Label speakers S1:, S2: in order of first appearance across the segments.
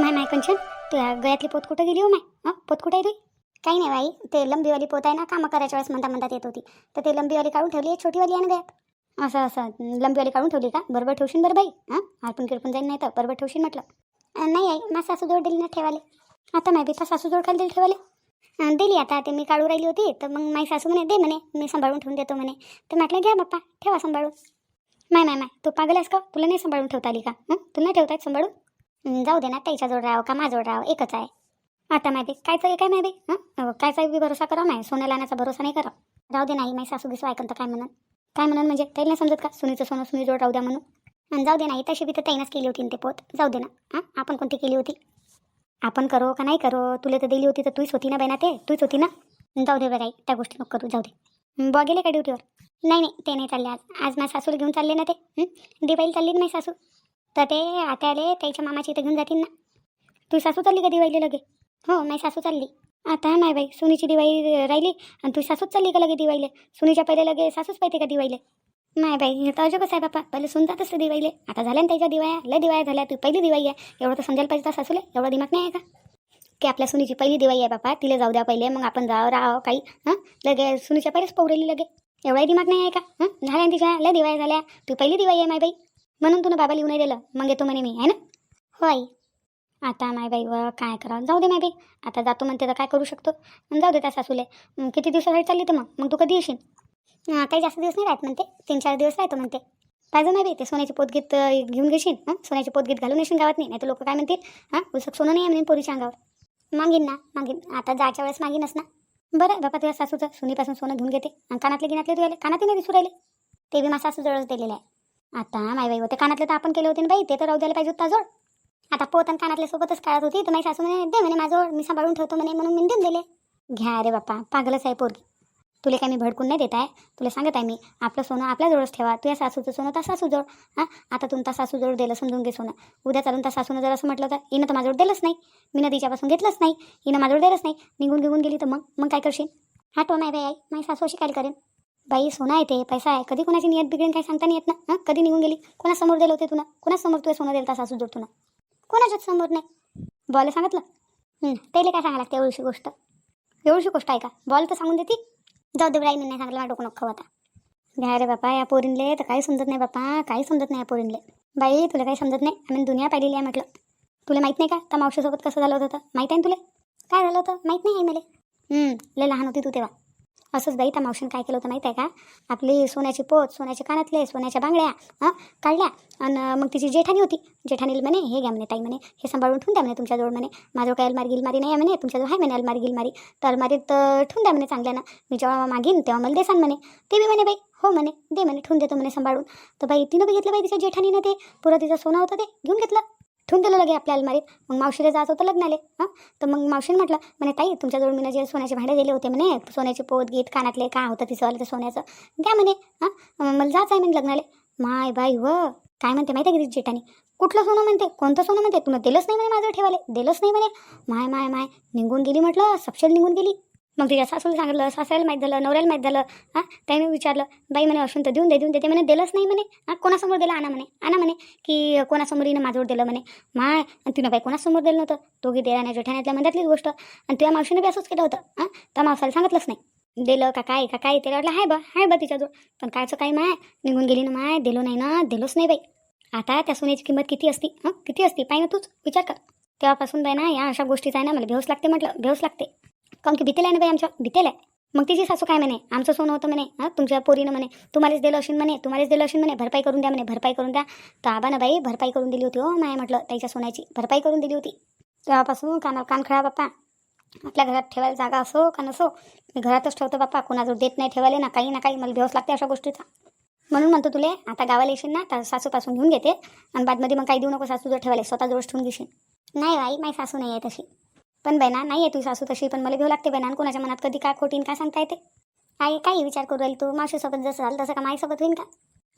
S1: माय माय कंचन तुझ्या गळ्यातली पोत कुठं गेली हो माय? हां पोत कुठं आहे तुझी काही नाही बाई ते लंबीवाली पोत आहे ना कामं करायच्या वेळेस म्हणता म्हणतात येत होती. तर ते लंबीवाली काढून ठेवली आहे छोटीवाली आहे ना गळ्यात? असं असं लंबीवाली काढून ठेवली का? बरोबर ठेवशील बरं बाई हां? आपण किरपून जाईन नाही तर बरोबर ठेवशील म्हटलं. नाही आई मा सासू जोड दिली ना ठेवाले आता माय बी सासू जोड खाली दिली ठेवाले दिली आता ते मी काढू राहिली होती तर मग माझी सासू म्हणे दे म्हणे मी सांभाळून ठेवून देतो म्हणे. तर म्हटलं घ्या बाप्पा ठेवा सांभाळून. नाही नाही माय तू पागल आहेस का? तुला नाही सांभाळून ठेवता आली का? हं? तुला नाही ठेवता सांभाळून? जाऊ दे ना त्याच्या जोड राहावं का माझ्याजवळ राहावं? एकच आहे. आता माहिती कायचं काय माहिती हां? कायचा बी भरोसा करा नाही सोन्या लाण्याचा भरोसा नाही करा राहू दे नाही माझी सासू गिसू ऐकन तर काय म्हणून? काय म्हणून म्हणजे ताई नाही समजत का? सुनीचं सोनं सुनी जोड राहू द्या म्हणून. आणि जाऊ दे नाही तशी बी तर ताईनच केली होती ते पोत. जाऊ दे ना हां? आपण कोणती केली होती? आपण करो का नाही करो? तुला तर दिली होती तर तूच होती ना बाई ते? तूच होती ना? जाऊ दे बरं त्या गोष्टी नको करू जाऊ दे. बुवा गेले का ड्युटीवर नाही नाही ते नाही चालले आज. आज माझ्या सासूला घेऊन चालले ना ते? हं? चालली ना माझी सासू? तर ते आता आले त्याच्या मामाची इथं घेऊन जातील ना. तू सासू चालली का दिवाळीला लगे? हो माझी सासू चालली. आता नाही बाई सुनीची दिवाळी राहिली आणि तू सासूच चालली का लगे दिवाळीला? सुनीच्या पहिले लगे सासूच पाहिजे का दिवाळीला? नाही बाई हे तर अजबच आहे बापा. पहिले सुन जातच ते दिवाळीले. आता झाल्या ना त्याच्या दिवाळ्या. लय दिवाळ्या झाल्या. तू पहिली दिवाळी आहे. एवढं तर समजायला पाहिजे तर सासूले. एवढा दिमाग नाही आहे का? की आपल्या सुनीची पहिली दिवाळी आहे बापा. तिला जाऊ द्या पहिले. मग आपण जावं राहावं काही. हां? लगे सुनीच्या पहिलेच पौरेली लगे. एवढाही दिमाग नाही आहे का? हां? झाल्या ना तिच्या. लय दिवाळ्या झाल्या. तू पहिली दिवाळी आहे माय बाई. म्हणून तुला बाबा लिहून नाही दिलं. मग येतो म्हणे मी आहे ना? हो आई आता माय बाई व काय करावं? जाऊ दे माय बाई. आता जातो म्हणते तर काय करू शकतो? जाऊ दे त्या सासूले. किती दिवसासाठी चालली तर मग? मग तू कधी येशील? काही जास्त दिवस नाही राहत म्हणते. तीन चार दिवस राहतो म्हणते. पाहिजे नाही बाई ते सोन्याची पोतगीत घेऊन घेशील? हां सोन्याची पोतगीत घालून येशील गावात नाही? तर लोक काय म्हणतील? हां उसक सोनं नाही आहे म्हणे पोरीच्या अंगावर. मागीन ना मागीन. आता जायच्या वेळेस मागीनच ना. बरं बाबा तुझ्या सासूचं. सुनीपासून सोनं घेऊन घेते. आणि कानातले गिनातले तुझ्या कानातले नाही दिसू राहिले. ते बी माझ्या सासूजवळच दिलेलं आहे. आता माय बाई होते कानातले तर आपण केले होते ना बाई ते तर राहू द्यायला पाहिजे होता जोड आता पोत आणि कानातल्या सोबतच काढत होती तर माझी सासू म्हणे दे म्हणे माझं मी सांभाळून ठेवतो म्हणे म्हणून मी देऊन दिले. घ्या रे बाप्पा पागलच आहे पोरगी. तुला काय मी भडकून नाही देत आहे? तुला सांगत आहे मी आपलं सोनं आपल्याजवळच ठेवा तुझ्या सासूचं सोनं तर सासूजवळ. हां आता तुमचा सासूजवळ दिलं समजून घे सोनं. उद्या चालून त्या सासूनं जर असं म्हटलं तर हिनं तर माझ्यावर दिलंच नाही. मी नदीच्यापासून तिच्यापासून घेतलंच नाही. हिनं माझ्यावर दिलंच नाही. निघून घेऊन गेली तर मग? मग काय करशील? हा तो नाही बाई आई माझी सासू अशी काय करेन? बाई सोनं आहे ते पैसा आहे. कधी कोणाची नियत बिघडेन काही सांगता नाही येत ना? हां? कधी निघून गेली? कोणासमोर दिलं होते तुला? कोणासमोर तुझ्या सोनं दिलं सासू जोड तुला? कोणाच्याच समोर नाही. बॉल सांगितलं? त्याला काय सांगायला लागते एवढीशी गोष्ट? एवढीशी गोष्ट आहे का? बॉल तर सांगून देते. जाऊ दे नाही सांगितलं मला डोकं नको होता. आता घ्या रे बापा या पोरींले तर काही समजत नाही बापा. काही समजत नाही या पोरींले. बाई तुला काही समजत नाही? आम्ही दुनिया पाहिलेली आहे म्हटलं. तुला माहीत नाही का? त्या मावशीसोबत कसं झालं होतं तर? माहीत आहे ना तुला? काय झालं होतं? माहीत नाही आहे मला. लय लहान होती तू तेव्हा. असंच बाई त्या मावशीनं काय केलं होतं माहीत आहे का? आपली सोन्याची पोत सोन्याचे कानातले सोन्याच्या बांगड्या हां काढल्या. आणि मग तिची जेठानी होती. जेठानील म्हणे हे घ्या म्हणे ताई म्हणे हे सांभाळून ठेवून द्या म्हणे तुमच्याजवळ म्हणे. माझ्याजवळ काय अलमारी गिलमारी नाही आहे म्हणे तुमच्याजवळ आहे म्हणे अलमारी गिलमारी. तर अलमारीत ठेवून द्या म्हणे चांगल्यानं. मी जेव्हा मागीन तेव्हा मला देसान म्हणे. ते बी म्हणे बाई हो म्हणे दे म्हणे ठेवून देतो म्हणे सांभाळून. तर बाई तिनं बी घेतलं बाई तिच्या जेठानीनं ते? पुरं तिचं सोनं होतं ते? घेऊन घेतलं? ठेवून दिलं लगे आपल्या अलमारीत. मग मावशीला जायचं होतं लग्नाले हां? तर मग मावशीने म्हटलं म्हणे ताई तुमच्याजवळ मी जे सोन्याचे भांडे दिले होते म्हणे सोन्याचे पोत गीत कानातले काय होतं तिचं ते सोन्याचं द्या म्हणे हां? मला जायचं आहे म्हणे लग्नाले. माय बाई व काय म्हणते माहिती आहे का जेठानी कुठलं सोनं म्हणते? कोणतं सोनं म्हणते? तुम्हाला दिलंच नाही म्हणे माझं ठेवाले दिलंच नाही म्हणे. माय माय माय निघून गेली म्हटलं सपशेल निघून गेली. मग तिच्या सासून सांगितलं सासऱ्याला माहीत झालं नवऱ्याला माहीत झालं हां? त्याने विचारलं बाई म्हणे असून तर देऊन दे देऊन दे. ते म्हणे दिलंच नाही म्हणे. हां कोणासमोर दिलं? आणा म्हणे. आणा म्हणे की कोणासमोर हिनं माझ्यावर दिलं म्हणे. माय आणि तिनं बाई कोणासमोर दिलं नव्हतं? दोघी देराण्या जेठाण्यातल्या मंदातलीच गोष्ट. आणि तुझ्या मावशीने बी असंच केलं होतं हां? त्या मावसाला सांगितलंच नाही. दिलं का काय का काय? त्याला वाटलं हाय बा हाय बा तिच्याजवळ. पण कायचं काय माय? निघून गेली ना माय? दिलो नाही ना? दिलोच नाही बाई. आता त्या सोन्याची किंमत किती असती? हां? किती असती? पाहिजे ना तूच? विचार कर. तेव्हापासून बाई ना या अशा गोष्टीचा आहे ना मला भेवस लागते म्हटलं भेवस लागते. काऊन की भीतेला आहे ना बाई आमच्या? भीतेला आहे. मग तिची सासू काय म्हणे? आमचं सोनं होतं म्हणे. हां तुमच्या पोरीनं म्हणे. तुम्हालाच दिलं असेल म्हणे. तुम्हालाच दिलं असेल म्हणे. भरपाई करून द्या म्हणे. भरपाई करून द्या. तर आबानं बाई भरपाई करून दिली होती हो माय म्हटलं त्याच्या सोन्याची. भरपाई करून दिली होती. तेव्हापासून कानावर कान खेळा बाप्पा. आपल्या घरात ठेवायला जागा असो का नसो मी घरातच ठेवतो बाप्पा. कोणाजवळ देत नाही ठेवायला ना काही ना काही. मला भेवस लागते अशा गोष्टीचा. म्हणून म्हणतो तुले आता गावाला येशील ना तर सासूपासून घेऊन घेते. आणि बादमध्ये मग काही देऊ नको सासू जर ठेवायला. स्वतःजवळच ठेवून घेशील. नाही बाई माझी सासू नाही आहे तशी. पण बहिणा नाही आहे तुझी सासू तशी पण मला घेऊ लागते बहिणा. कोणाच्या मनात कधी काय खोटीन काय सांगता येते? आई काही विचार करू राहील तू? मावशीसोबत जसं झालं तसं का माझ्यासोबत होईन का?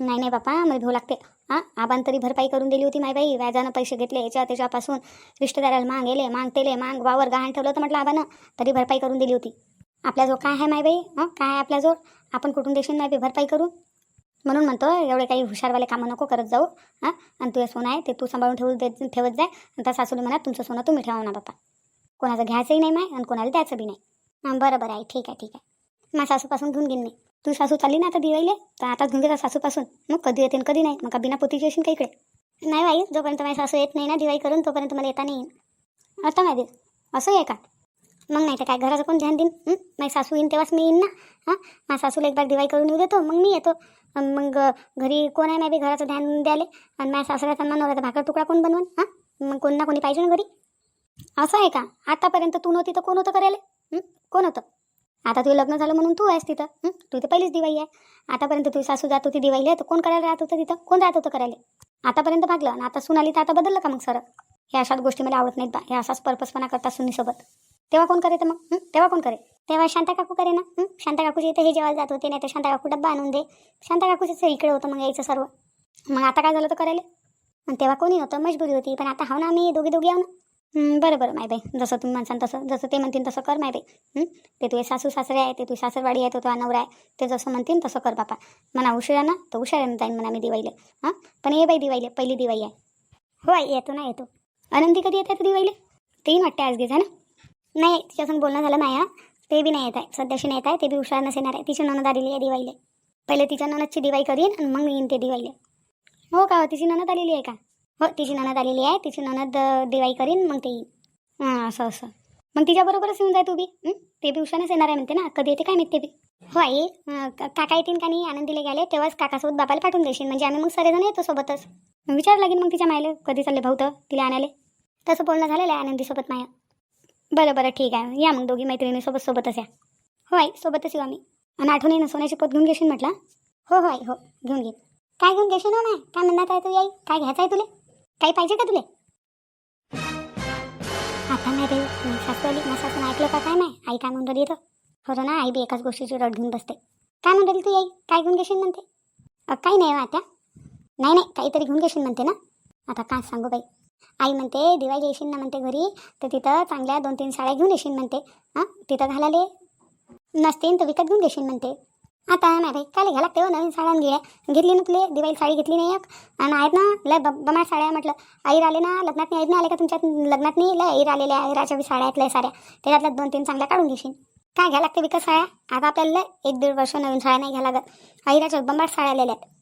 S1: नाही नाही बापा मला घेऊ लागते. हां? आबान तरी भरपाई करून दिली होती मायबाई व्याजानं पैसे घेतले याच्या त्याच्यापासून. रिश्तेदाराला मागेले मागतेले मांग तेले वावर गहाण ठेवलं तर म्हटलं आबानं. तरी भरपाई करून दिली होती. आपल्याजवळ काय आहे मायबाई हां? काय आहे आपल्याजवळ आपण कुठून देशील माय बाई भरपाई करून? म्हणून म्हणतो एवढे काही हुशारवाले कामं नको करत जाऊ. हां? आणि तुझं सोनं आहे ते तू सांभाळून ठेवू दे ठेवत जाय. आणि त्या सासूने म्हणा तुमचं सोनं तुम्ही ठेवा ना बापा. कोणाचं घ्यायचंही नाही माय आणि कोणाला द्यायचं बी नाही. हां बरं बरं आहे ठीक आहे ठीक आहे. माझ्या सासूपासून घेऊन घेईन मी. तू सासू चालली ना आता दिवाळीले? तर आता घेऊन घेता सासूपासून. मग कधी येते कधी नाही? मग का बिना पोतीची येशील का इकडे? नाही बाई जोपर्यंत माझी सासू येत नाही ना दिवाळी करून तोपर्यंत मला येता नाही येईन. आता माहिती असं आहे का? मग नाही तर काय घराचं कोण ध्यान देईन? माझी सासू येईन तेव्हाच मी येईन ना? हां? माझ्या सासूला एकदा दिवाळी करून येऊ देतो मग मी येतो. मग घरी कोण आहे नाही घराचं ध्यान द्याले. आणि माझ्या सासऱ्याचा नवऱ्याचा भाकर तुकडा कोण बनवून? हां? मग कोण ना कोणी पाहिजे ना घरी? असं आहे का? आतापर्यंत तू नव्हती तर कोण होतं करायला? कोण होतं? आता तुझं लग्न झालं म्हणून तू आहेस तिथं. तू तर पहिलीच दिवाळी आहे. आतापर्यंत तुझी सासू जात होती दिवाळीला तर कोण करायला राहत होतं तिथं? कोण राहत होतं करायला? आतापर्यंत भागलं आणि आता सून आली तर आता बदललं का मग सर ह्या अशाच गोष्टी मला आवडत नाहीत बा. हे असाच पर्पजपणा करता सुनीसोबत. तेव्हा कोण करे तर मग? तेव्हा कोण करे तेव्हा शांता काकू करे ना? शांता काकूचे इथे हे जेवायला जात होते नाही तर शांता काकू डब्बा आणून दे. शांता काकूच इकडे होतं मग यायचं सर्व. मग आता काय झालं तर करायला? तेव्हा कोणी होतं मजबुरी होती. पण आता हा ना आम्ही दोघी दोघी आहो ना. बरं बरं माय बाई. जसं तुम्ही म्हणसान तसं जसं ते म्हणतील तसं कर माय बाई. ते तुझे सासू सासरे आहे ते तुझी सासरवाडी आहे तो तुझा नवरा आहे. ते जसं म्हणतील तसं कर बापा. म्हणा उशिरा ना तर उशिरानं जाईन म्हणा मी दिवाळीला. हां? पण ये बाई दिवाळीला पहिली दिवाळी आहे. हो आई येतो ना येतो. आनंदी कधी येत आहे दिवाळीला? तेही वाटते आज घेजा ना? नाही तिच्यासंग बोलणं झालं नाही हां ते बी नाही येत आहे. सध्याशी नाही येत आहे ते बी हुशार नसेणार आहे. तिची ननद आलेली आहे दिवाळीला. पहिले तिच्या ननदची दिवाळी करीन आणि मग येईन ते दिवाळीला. हो का हो, तिची ननद आलेली आहे का? हो तिची ननद आलेली आहे. तिची ननद दिवाळी करीन मग ते येईन हां असं असं. मग तिच्याबरोबरच येऊन जाय तू बी. ते बी उशानच येणार आहे म्हणते ना. कधी येते काय माहिती ते बी. हो आई. काका येतील का नाही? आनंदीला गेले तेव्हाच काकासोबत बापाला पाठवून देशील. म्हणजे आम्ही मग सगळेजण येतो सोबतच. मग विचार लागेल मग तिच्या मायले. कधी चालले भाऊ तर? तिला आणायला. तसं बोलणं झालेलं आहे आनंदीसोबत माया. बरं बरं ठीक आहे. या मग दोघी मैत्रिणी सोबत सोबतच या. हो आई सोबतच येऊ आम्ही. आणि आठवणीनं सोन्याची पोत घेऊन घेशील म्हटलं? हो हो आई हो. घेऊन घेईन. काय घेऊन घेशील हो नाही काय म्हणणार आहे तू आई? काय घ्यायचं आहे तुले? काही पाहिजे का तुले? आता नाही रे मी सासू आली माझ्या सासून ऐकलं का काय नाही आई काय म्हणून राहिली येतं हो खरं ना आई बी एकाच गोष्टीची रड घेऊन बसते. काय म्हणून तू आई? काय घेऊन घेशील म्हणते? काही नाही हो आता. नाही नाही काहीतरी घेऊन घेशील म्हणते ना? आता काय सांगू बाई? आई म्हणते दिवाळी येशील ना म्हणते घरी तर तिथं चांगल्या दोन तीन साड्या घेऊन येशील म्हणते. हां तिथं घालाले. नसतील तर विकत घेऊन घेशील म्हणते. आता नाही बाई काय घ्या लागते हो नवीन साड्या घे. घेतली ना तुले दिवाळी साडी घेतली नाही एक. आणि आहेत ना लय ब साड्या म्हटलं. आईर आले ना लग्नात नाही ना आले का तुमच्यात? लग्नात नाही लय आईर आलेल्या आईराच्या बी साड्या आहेत लय साड्या त्याच्यातल्या दोन तीन चांगल्या काढून घेशील. काय घ्या लागते विकत साड्या? आता आपल्याला एक दीड वर्ष नवीन साड्या नाही घ्या लागत. आईराच्या बंबाट साड्या आलेल्या आहेत.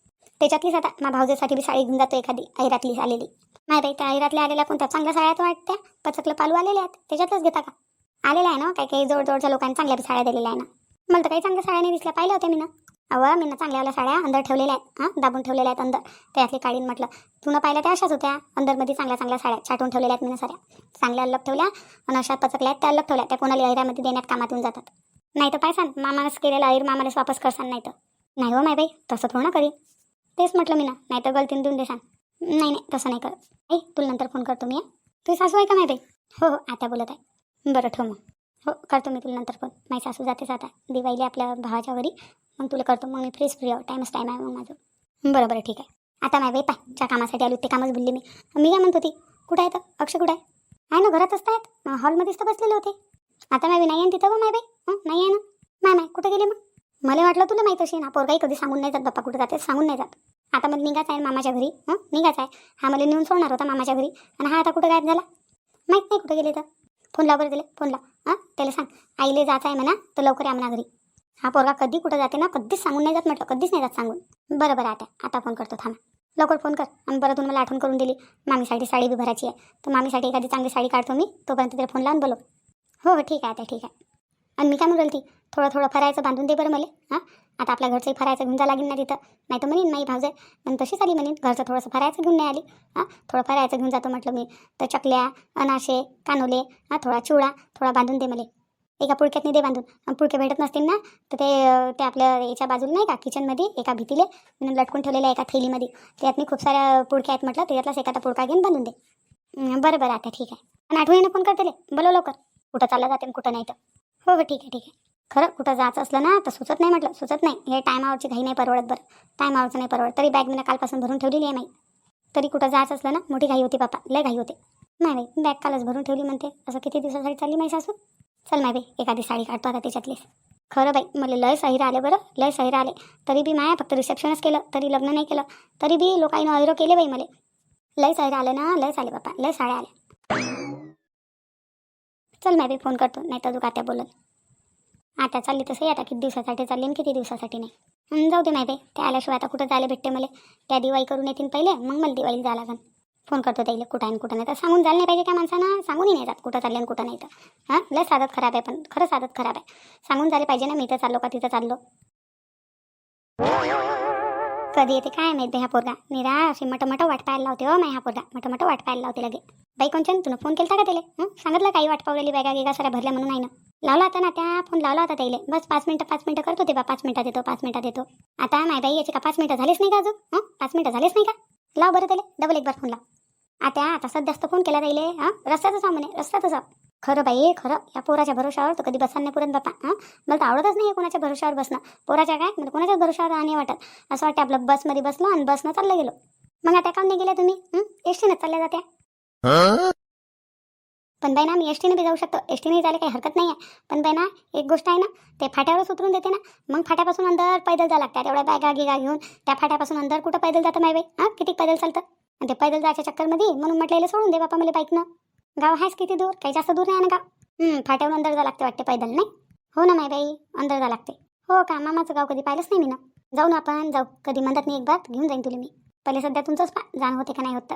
S1: त्याच्यातलीच आता मा भाऊजेसाठी बी साडी घेऊन जातो एखादी ऐरातली आलेली. नाही बाई त्या ऐरातल्या आलेल्या कोणत्या? चांगल्या साड्या वाटत्या. पचकलं पालू आलेल्या आहेत. त्याच्यातच घेता का? आलेल्या आहे ना काही काही जवळजवळच्या लोकांनी चांगल्या साड्या दिलेल्या आहे ना. मला तर काही चांगल्या साड्या नाही दिसल्या. पाहिल्या होत्या मी ना अहो मी ना चांगल्यावाल्या साड्या अंदर ठेवलेल्या आहेत. हां दाबून ठेवलेल्या आहेत अंदर. त्यातली काढीन म्हटलं. तुला पाहिल्या त्या अशाच होत्या. अंदरमध्ये चांगल्या चांगल्या साड्या छाटून ठेवलेल्या आहेत मी साऱ्या चांगल्या अलग ठेवल्या आणि अशा पचकल्या आहेत त्या अलग ठेवल्या. त्या कोणाला ऐरामध्ये देण्यात कामात येऊन जातात. नाही तर पायसान मामानस केलेला ऐर मामालाच वापस करसान नाही तर. नाही हो माय बाई तसं थोडं ना करी तेच म्हटलं मी ना नाही तर गलतीन देऊन देसान. नाही नाही तसं नाही करत. आई तुला नंतर फोन करतो मी तुझी सासू आहे का माय बाई? हो हो आता बोलत आहे. बरं ठेव मग. हो करतो मी तुला नंतर पण. माझी सासू जातेच आता. दिवाळीला आपल्या भावाच्या घरी. मग तुला करतो. मग मी फ्रीज फ्री आहो. टाईमच टाईम आहे मग माझं. बरं बरं ठीक आहे. आता माय बाई पाय ज्या कामासाठी आलो ते कामच बोलली मी. मी काय म्हणत होती? कुठं आहे तर अक्षय कुठं आहे? आहे ना घरात असतायत हॉलमध्येच तर बसलेले होते. आता माय नाही आहे ना तिथं गं माय बाई? हं नाही आहे ना? माय माय कुठं गेले मग? मला वाटलं तुला माहीत अशी ना पोरगाई कधी सांगून नाही जात. बाप्पा कुठं जाते सांगून नाही जात. आता मला निघाच आहे मामाच्या घरी. हं निघाच आहे. हा मला नेऊन सोडणार होता मामाच्या घरी. आणि हा आता कुठं गायब झाला? माहीत नाही कुठं गेले तर. फोन लाव बरं दिले फोन लाव. हां त्याला सांग. आईले जायचं आहे म्हणा तर लवकर या म्हणा घरी. हा पोरगा कधी कुठं जाते ना कधीच सांगून नाही जात म्हटलं कधीच नाही जात सांगून. बरं बरं आता आता फोन करतो थांबा. लवकर फोन कर. आणि बरं तुम्ही मला आठवण करून दिली. मामीसाठी साडी बी भरायची आहे. तर मामीसाठी एखादी चांगली साडी काढतो मी तोपर्यंत तिला फोन लावून बोलो हो हो ठीक आहे आता ठीक आहे. आणि मी काय म्हणून ती थोडं थोडं फरायचं बांधून दे बरं मला हां? आता आपल्या घरचंही फरायचं घेऊन जा लागेल ना तिथं. नाही तर म्हणेन नाही भावजे पण तशीच आली म्हणेन. घरचं थोडंसं फरायचं घेऊन नाही आली हां? थोडं फरायचं घेऊन जातो म्हटलं मी. तर चकल्या अनाशे कानोले हां? थोडा चिवडा थोडा बांधून दे मला. एका पुडक्यातनी दे बांधून. पुळके भेटत नसतील ना तर ते ते आपल्या याच्या बाजूला नाही का किचनमध्ये एका भीतीले मी लटकून ठेवलेल्या एका थैलीमध्ये. त्यात मी खूप साऱ्या पुडक्या आहेत म्हटलं त्याच्यातलाच एखादा पुळका घेऊन बांधून दे. बरं बरं आता ठीक आहे. आणि आठवणीनं फोन करते बोलव लवकर. कुठं चाललं जाते आणि कुठं नाही तर. हो हो ठीक आहे ठीक आहे. खरं कुठं जायचं असलं ना तर सुचत नाही म्हटलं. सुचत नाही. हे टायमावरची घाई नाही परवडत बरं. टायमावरचं नाही परवडत. तरी बॅग मी कालपासून भरून ठेवलेली आहे नाही तरी कुठं जायचं असलं ना मोठी घाई होती पापा लय घाई होते. नाही बाई बॅग कालच भरून ठेवली म्हणते. असं किती दिवसासाठी चालली माझी सासू? चल माय बाई एखादी साडी काढतो आता त्याच्यातलीच खरं बाई मला लय सहिरा आले बरं. लय सहिरा आले. तरी बी माया फक्त रिसेप्शनच केलं तरी लग्न नाही केलं. तरी बी लोकांनी अहिरो केले बाई मला. लय सहिरा आले ना लय आले बापा लय साड्या आल्या. चल मी बी फोन करतो नाही तर तू का बोलत आता चालली तसंही आता किती दिवसासाठी चालली आणि किती दिवसासाठी नाही. जाऊ दे नाही आहे ते आल्याशिवाय आता कुठं जायला भेटते मला? त्या दिवाळी करून येतील पहिले मग मला दिवाळीला जायला लागेल फोन करतो त्याला कुठं आहे आणि कुठं नाही तर सांगून जायला नाही पाहिजे त्या माणसानं. सांगूनही नाही जात कुठं चालले आणि कुठं नाही तर. हां? लस साधत खराब आहे पण खरंच साधत खराब आहे. सांगून झाले पाहिजे ना मी इथं चाललो का तिथं चाललो. कधी येते काय माहिती ह्या पोरगा. निरा अशी मट वाट पाहायला लावते हो मा ह्या पोरगा. मट वाट पाहायला लावते लगे. बाई कोणच्या तुला फोन केलता का त्याला? हं? सांगितलं काही वाट पावलेली बॅगा गिगा साऱ्या भरल्या म्हणून नाही ना लावला होता ना त्या? फोन लावला होता त्याला. बस पाच मिनटं पाच मिनटं करतो ते बा. पाच मिनटात येतो पाच मिनटात येतो आता माय बाई याची का पाच मिनटं झालीच नाही का अजून? हं? पाच मिनटं झालीच नाही का? लाव बरं त्याला. डबल एक बार फोन लाव. आता आता सध्यास्त फोन केला त्याला. हां? रस्त्यातच जाऊ म्हणे. रस्त्यातच जाऊ. खरं बाई खरं. या पोराच्या भरोशावर तर कधी बसायला नाही पुरत बापा हां? मला तर आवडतच नाही कोणाच्या भरोशावर बसणं. पोराच्या काय? मला कोणाच्या भरोशावर आणि वाटत. असं वाटतं आपलं बसमध्ये बसलो आणि बसनं चाललं गेलो. मग आता काम नाही गेल्या तुम्ही? एसटीनं चालल्या जात्या. पण बाई ना मी एसटीने बी जाऊ शकतो. एसटीने जायला काही हरकत नाही आहे पण बाई ना एक गोष्ट आहे ना ते फाट्यावरच उतरून देते ना. मग फाट्यापासून अंदर पैदल जायला लागतात एवढ्या बॅगा गिगा घेऊन त्या फाट्यापासून अंदर कुठं पैदल जातं माय बाई? हां? किती पैदल चालतं? आणि ते पैदल जायच्या चक्करमध्ये म्हणून म्हटलेलं सोडून दे बापा मला बाईकनं गाव आहेच किती दूर? काही जास्त दूर नाही ना गाव? फाट्यावर फाट्यावरून अंदर जावं लागते वाटते पैदल नाही? हो ना माय बाई अंदर जावं लागते हो का? मामाचं गाव कधी पाहिलंच नाही मी ना. जाऊ ना आपण जाऊ. कधी म्हणतात नाही एक बार घेऊन जाईन तुला मी. पहिले सध्या तुमचंच पा जाण होते का नाही होत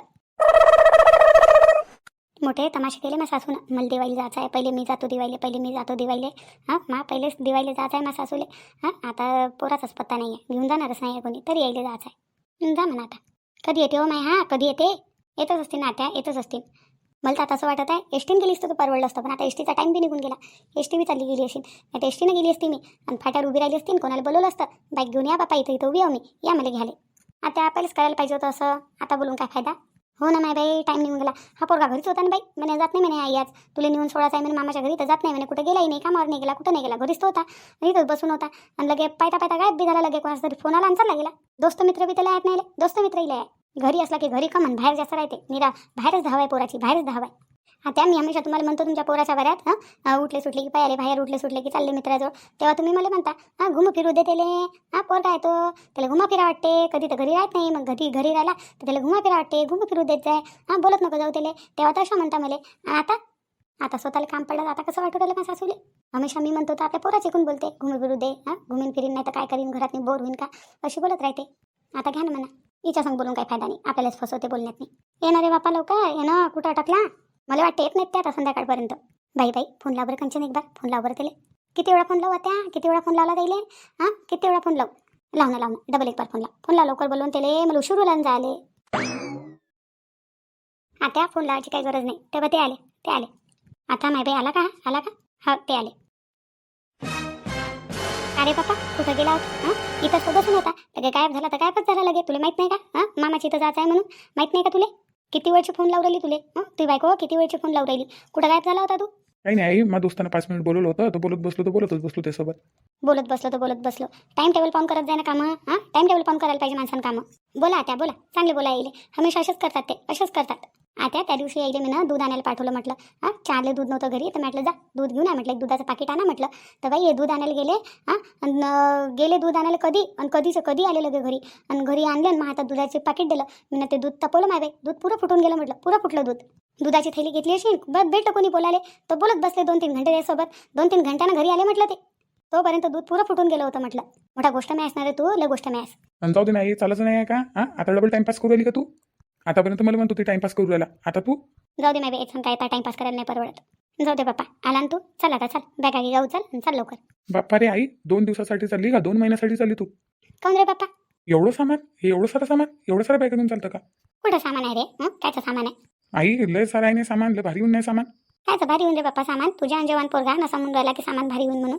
S1: मोठे तमाशे केले मा सासून. मला दिवाळी जायचं आहे. पहिले मी जातो दिवाळीले पहिले मी जातो दिवाळीले. हां मा पहिलेच दिवाळीला जायचं आहे मा सासूले. हां आता पोराचाच पत्ता नाही आहे घेऊन जाणारच नाही आहे कोणी. तरी यायला जायचं आहे. जा म्हणा आता. कधी येते हो माय हां कधी येते? येतच असते ना त्या येतच असतील मला तर आता असं वाटत आहे एसटीन गेली असतं तर परवडलं असतं पण आता एस टीचा टाईम बी निघून गेला. एस टी बी चालली गेली असेल नाही एस गेली असती मी आणि फाट्यावर उभी राहिली असती कोणाला बोलवलं असतं बाईक घेऊन या बापा इथं इथं उभी आहो मी या मला घ्याले आता आपल्यालाच करायला पाहिजे होतं असं आता बोलून काय फायदा? हो ना माय बाई टाईम निघून गेला. हा पोरगा घरीच होता ना बाई म्हणे जात नाही म्हणे आई आज. तुला नेऊन सोडायचं आहे म्हणे मामाच्या घरी तर जात नाही म्हणे कुठे गेलाही नाही कामावर नाही गेला कुठं नाही गेला घरीच तो होता. आणि इथंच बसून होता. आणि लगे पायता पायता गायब बी झाला लगे कोणाचा तरी फोन आला आणि चालला गेला. दोस्त मित्र बी त्याला येत नाही दोस्त मित्र इला आहे. घरी असला की घरी का म्हण बाहेर जास्त राहते. निरा बाहेरच धावाय आहे पोराची बाहेरच धावाय. आहे आता मी हमेशा तुम्हाला म्हणतो तुमच्या पोराच्या बऱ्यात हां? उठले सुटले की पायाले बाहेर उठले सुटले की चालले मित्राजवळ. तेव्हा तुम्ही मला म्हणता हां घुम फिरू दे त्याले. हां पोर काय तो? त्याला घुमा फिरा वाटते. कधी तर घरी राहत नाही मग घरी घरी राहिला तर त्याला घुमा फिरा वाटते. घुम फिरू देत जाय. हां बोलत नको जाऊ त्याले. तेव्हा तर अशा म्हणता मला. आता? आता स्वतःला काम पडलं आता कसं वाटू राहिलं का सासूले? हमेशा मी म्हणतो तर आपल्या पोराचे कोण बोलते? घुमी फिरू दे हां? घुमीन फिरीन नाही तर काय करीन? घरात मी बोर होईन का? अशी बोलत राहते. आता घ्या ना म्हणा. हिच्या संग बोलून काही फायदा नाही. आपल्यालाच फसवते बोलण्यात नाही. येणारे बापा लवकर. येणं कुठं अटकला? मला वाटतं येत नाहीत त्या आता संध्याकाळपर्यंत. बाई बाई फोन लाव बरं कंचन एक बार फोन लाव बरं त्याला किती वेळा फोन लावा त्या किती वेळा फोन लावला त्याला हां? किती वेळा फोन लाव? लाव ना लाव ना. डबल एक बार फोन लाव. फोन लाव लवकर बोलवून तेले. मला उशीर होईल जायले. आता फोन लावायची काही गरज नाही. तेव्हा ते आले. ते आले. आता माय बाई आला का? आला का? हा ते आले. अरे बापा कुठं गेला होता? हां? इथं तो बसून होता. लगे गायब झाला तर गायबच झाला लगे तुला माहीत नाही का? हां? मामाची इथं जायचं आहे म्हणून. माहीत नाही का तुले? किती वेळची फोन लावून राहिली तुले? हं? तुझी बायको किती वेळची फोन लावून राहिली कुठं गायब झाला होता तू?
S2: काही नाही आई माझ्या दोस्तानं पाच मिनिट बोलवलं होतं. तर बोलत बसलो तर बोलतच बसलो त्यासोबत.
S1: बोलत बसलो तर बोलत बसलो. टाइम टेबल पाहून करत जाय ना कामं हां? टाइम टेबल पाहून करायला पाहिजे माणसानं कामं. बोला त्या बोला. चांगले बोला येईल. हमेशा असेच करतात ते. असेच करतात. आता त्या दिवशी यायले मी ना दूध आणायला पाठवलं म्हटलं हां चहाले दूध नव्हतं घरी तर म्हटलं जा दूध घेऊन या म्हटलं एक दुधाचं पाकिट आणा म्हटलं. तर बाई हे दूध आणायला गेले हां गेले दूध आणायला कधी आणि कधीचं कधी आले लगे घरी. आणि घरी आणले आणि मग हातात दुधाचे पाकिट दिलं. मी ते दूध तपवलं माय बाई दूध पुरं फुटून गेलं म्हटलं पुरं फुटलं दूध. दुधाची थैली घेतली अशी बस भेटलं कोणी बोलाले तर बोलत बसले दोन तीन घंटे त्यासोबत दोन तीन घंट्यानं घरी आले म्हटलं ते. तोपर्यंत दूध पुरं फुटून गेलं होतं म्हटलं. मोठा गोष्ट मी असणार आहे तू लय गोष्ट मी
S2: जाऊ दे नाही चालत नाही आहे का? आता डबल टाइमपास करू आली का तू? आतापर्यंत मला म्हणतो ते टाइमपास करू राहिला. आता तू?
S1: जाऊ दे सांग काय आता टाइमपास करायला नाही परवडत. जाऊ दे बाप्पा. आला ना तू? चल आता चल. बॅगा जाऊ चल. चल लवकर.
S2: बाप्पा रे आई दोन दिवसासाठी चालली का? दोन महिन्यासाठी चालली तू?
S1: काऊन रे बाप्पा?
S2: एवढं सामान? हे एवढं सारं सामान? एवढं सारं बॅग घेऊन चालतं का?
S1: कुठं सामान आहे रे? हं? कायचं सामान आहे?
S2: आई लय सारं आहे नाही सामान? लय भारी येऊन नाही सामान?
S1: कायचं भारी होऊन रे बाप्पा सामान? तुझ्या जेवण पोरगा नसा म्हणून राहिला की सामान भारी होऊन म्हणून?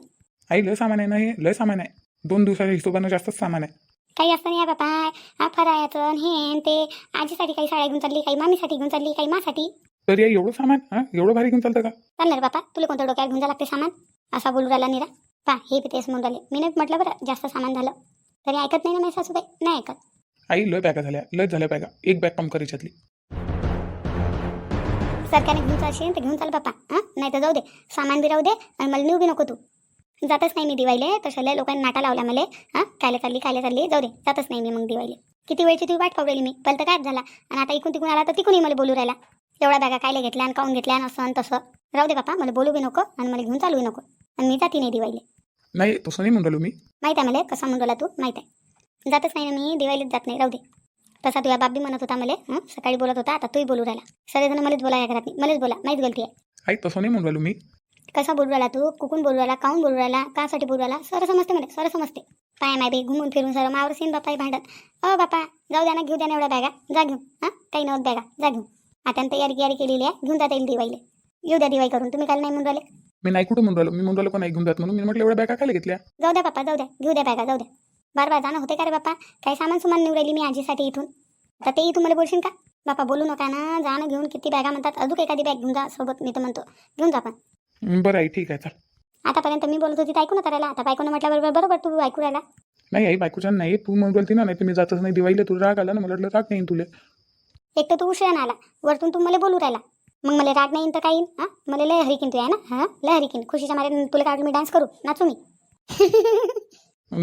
S2: आई लय सामान आहे ना हे? लय सामान आहे. दोन दिवसाच्या हिशोबानं जास्तच सामान आहे.
S1: काही असतं नाही बाप्पा हा फरायचं हे ते. आजीसाठी काही साड्या घेऊन चालली काही मामीसाठी घेऊन चालली काही मासाठी.
S2: तरी आई एवढं सामान हां? एवढं भारी घेऊन चालतं का?
S1: चालणार रे बाप्पा तुला कोणत्या डोक्यात घेऊन जा लागते सामान? असा बोलू राहिला निरा. पा हे बी तेच म्हणून राहिले. मी नाही म्हटलं बरं जास्त सामान झालं. तरी ऐकत नाही ना माझी सासूबाई? नाही ऐकत.
S2: आई लय बॅगा झाल्या लय झाल्या बॅगा. एक बॅग कम कर याच्यातली.
S1: सरकारने घेऊन चालशील तर घेऊन चाल बाप्पा हां? नाही तर जाऊ दे. सामान बी राहू दे आणि मला नेऊ बी नको तू. जातच नाही मी दिवाळीले. तशा लय लोकांनी नाटा लावला मला. हां? कायला चालली कायला चालली. जाऊ दे जातच नाही मी मग दिवाळीले. किती वेळची ती वाट पावलेली मी? पहिलं तर काय झाला. आणि आता इकून तिकून आला तर तिकूनही मला बोलू राहिला. एवढ्या बॅगा कायले घेतल्या आणि काऊन घेतल्या? असं आणि तसं. राहू दे बापा मला बोलू बी नको आणि मला घेऊन चालू नको. आणि मी जाती नाही दिवाळीले.
S2: नाही तसं नाही म्हणून राहिलो मी.
S1: माहीत आहे मला? कसा म्हणून राहिला तू? माहीत आहे. जातच नाही ना मी दिवाळीत जात नाही. राहू दे. तसा तुझ्या बाप बी म्हणत होता मला हं? सकाळी बोलत होता आता तूही बोलू राहिला. सगळेजण मलाच बोला या घरात मलाच बोला माहीत गलती आहे.
S2: आई तसं नाही म्हणून राहिलो मी.
S1: कसा बोलू राहिला तू? कुकून बोलू राहिला? काऊन बोलू राहिला? कासाठी बोलू राहिला? सर समजते मला सर समजते. काय माय बाई घुमून फिरून सर मावर सीन बापा भांडत. अ बापा जाऊ द्या ना घेऊ द्या ना एवढ्या बॅगा. जा घेऊन हां? काही नव्हत बॅगा. जा घेऊन. आता तयारी गियारी केलेली आहे. घेऊन जाता येईल दिवाळीला. येऊ द्या दिवाळी करून. तुम्ही काल नाही म्हणून राहिले?
S2: मी नाही कुठं म्हणून राहिलो? मी म्हणून राहिलो पण नाही घेऊन जात म्हणून. मी म्हटलं एवढ्या बॅगा काय घेतल्या?
S1: जाऊ द्या बापा जाऊ द्या. घेऊ द्या बॅगा जाऊ द्या. बार बार जाणं होते का रे बापा? काही सामान सुमान निवड राहिली मी आजीसाठी इथून. तर तेही तुम्हाला बोलशील का? बापा बोलू नका ना. जा ना घेऊन किती बॅगा म्हणतात. अजून एखादी बॅग घेऊन जा. सोबत मी तर म्हणतो. घेऊन जा पण.
S2: बरं आई ठीक आहे चाल.
S1: आतापर्यंत मी बोलत होती तर ऐकू नका राहिला आता बायकोनं म्हटल्याबरोबर बरोबर तू ऐकू राहिला.
S2: नाही आई बायकोच्या नाही तू म्हणून बोलती ना नाही तर मी जातच नाही. दिवाळीला तुला राग आला ना मला वाटलं राग नाही तुला.
S1: एक तर तू उशिरा आला. वरतून तू मला बोलू राहिला. मग मला राग नाही येईन तर काय येईन? हां? मला लय हरिकीन तू आहे ना? हां? लय हरिकीन खुशीच्या मारे तुला काय वाटलं मी डान्स करू. नाचू मी.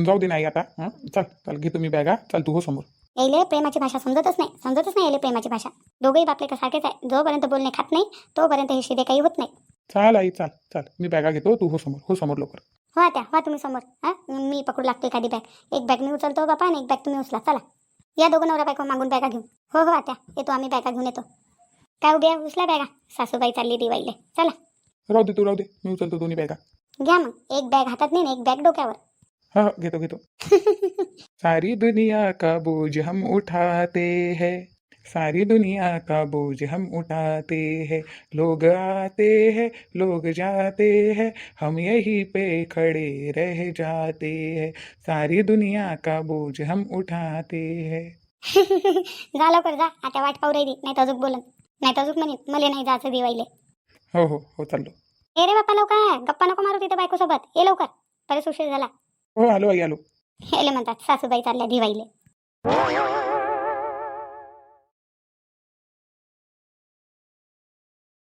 S2: जाऊ दे नाही आता. हां? चाल चाल घेतो मी बॅगा चाल तू हो समोर.
S1: यायले प्रेमाची भाषा समजतच नाही. समजतच नाही यायले प्रेमाची भाषा. दोघंही बापले का सारखेच आहे. जोपर्यंत बोलणे खात नाही तोपर्यंत हे शिदे काही होत नाही.
S2: चाल आई चाल चाल. मी बॅगा घेतो तू हो समोर हो समोर लवकर.
S1: हो आता हो तुम्ही समोर. हां? मी पकडू लागतो एखादी बॅग. एक बॅग मी उचलतो बापा आणि एक बॅग तुम्ही उचला. चला. या दोघं नवरा बायको मागून बॅगा घेऊन हो हो आता. येतो आम्ही बॅगा घेऊन येतो. काय उभ्या उचला बॅगा. सासूबाई चालली दिवाळीले. चला.
S2: राहू दे तू राहू दे. मी उचलतो दोन्ही बॅगा.
S1: घ्या मग. एक बॅग हातात नाही एक बॅग डोक्यावर.
S2: हाँ हाँ, घेतो घेतो. सारी दुनिया का बोझ हम उठाते हैं? सारी दुनिया का बोझ हम उठाते हैं? लोग आते हैं लोग जाते हैं हम यहीं पे खड़े रह जाते हैं। सारी दुनिया का बोझ हम उठाते हैं।
S1: जा लवकर जा आता वाट पाहू राहिली नाही अजून बोलन नाही अजून म्हणेन मला नाही जायचं दिवाळीले.
S2: हो हो हो चाललो.
S1: ए रे बाप्पा लवकर गप्पा नको मारू तिथं बायकोसोबत. ये लवकर. बरेच उशीर झाला.
S2: हो आलो आई आलो.
S1: हेले म्हणतात सासूबाई चालल्या दिवाळीले.